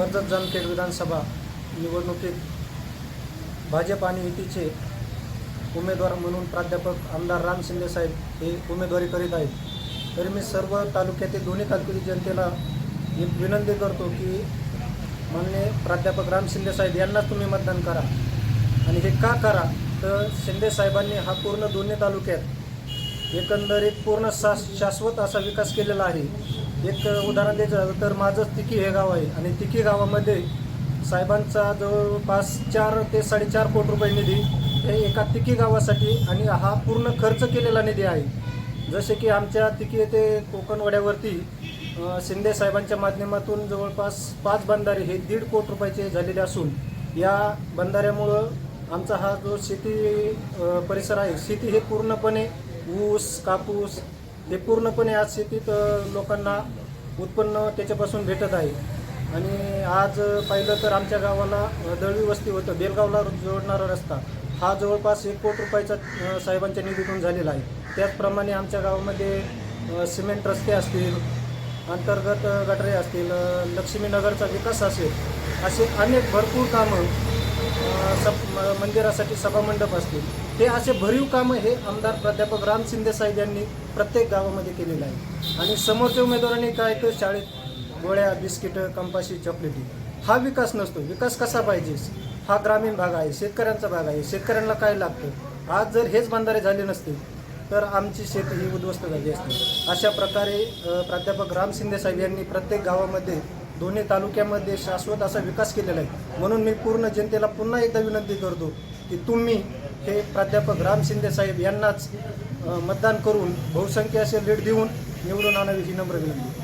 कर्जत जामखेड विधानसभा निवडणुकीत भाजप आणि युतीचे उमेदवार म्हणून प्राध्यापक आमदार राम शिंदे साहेब हे उमेदवारी करीत आहेत. तरी मी सर्व तालुक्यातील दोन्ही तालुक्यातील जनतेला एक विनंती करतो की माननीय प्राध्यापक राम शिंदे साहेब यांनाच तुम्ही मतदान करा. आणि हे का करा? तर शिंदे साहेबांनी हा पूर्ण दोन्ही तालुक्यात एकंदरीत पूर्ण शास शाश्वत असा विकास केलेला आहे. एक उदाहरण द्यायचं झालं तर माझं तिकी हे गाव आहे. आणि तिकी गावामध्ये साहेबांचा जवळपास चार ते साडेचार कोटी रुपये निधी हे एका तिकी गावासाठी आणि हा पूर्ण खर्च केलेला निधी आहे. जसे की आमच्या तिकी येथे कोकणवाड्यावरती शिंदे साहेबांच्या माध्यमातून जवळपास पाच बंधारे हे दीड कोटी रुपयाचे झालेले असून या बंधाऱ्यामुळं आमचा हा जो शेती परिसर आहे शेती हे पूर्णपणे ऊस कापूस ते पूर्णपणे आज शेतीत लोकांना उत्पन्न त्याच्यापासून भेटत आहे. आणि आज पाहिलं तर आमच्या गावाला दळवी वस्ती होतं बेलगावला जोडणारा रस्ता हा जवळपास एक कोटी रुपयाचा साहेबांच्या निधीतून झालेला आहे. त्याचप्रमाणे आमच्या गावामध्ये सिमेंट रस्ते असतील अंतर्गत गटरे असतील लक्ष्मीनगरचा विकास असेल असे अनेक भरपूर कामं सब मंदिरासाठी सभामंडप असतील. हे असे भरीव कामं हे आमदार प्राध्यापक राम शिंदे साहेब यांनी प्रत्येक गावामध्ये केलेलं आहे. आणि समोरच्या उमेदवारांनी काय तर शाळेत गोळ्या बिस्किटं कंपाशी चॉकलेटी हा विकास नसतो. विकास कसा पाहिजे? हा ग्रामीण भाग आहे शेतकऱ्यांचा भाग आहे. शेतकऱ्यांना काय लागतं? आज जर हेच बंधारे झाले नसते तर आमची शेती ही उद्ध्वस्त झाली असते. अशा प्रकारे प्राध्यापक राम शिंदे साहेब यांनी प्रत्येक गावामध्ये दोन्ही तालुक्यामध्ये शाश्वत असा विकास केलेला आहे. म्हणून मी पूर्ण जनतेला पुन्हा एकदा विनंती करतो की तुम्ही हे प्राध्यापक राम शिंदे साहेब यांनाच मतदान करून बहुसंख्य असे लीड देऊन निवडून आणावी ही नम्र विनंती.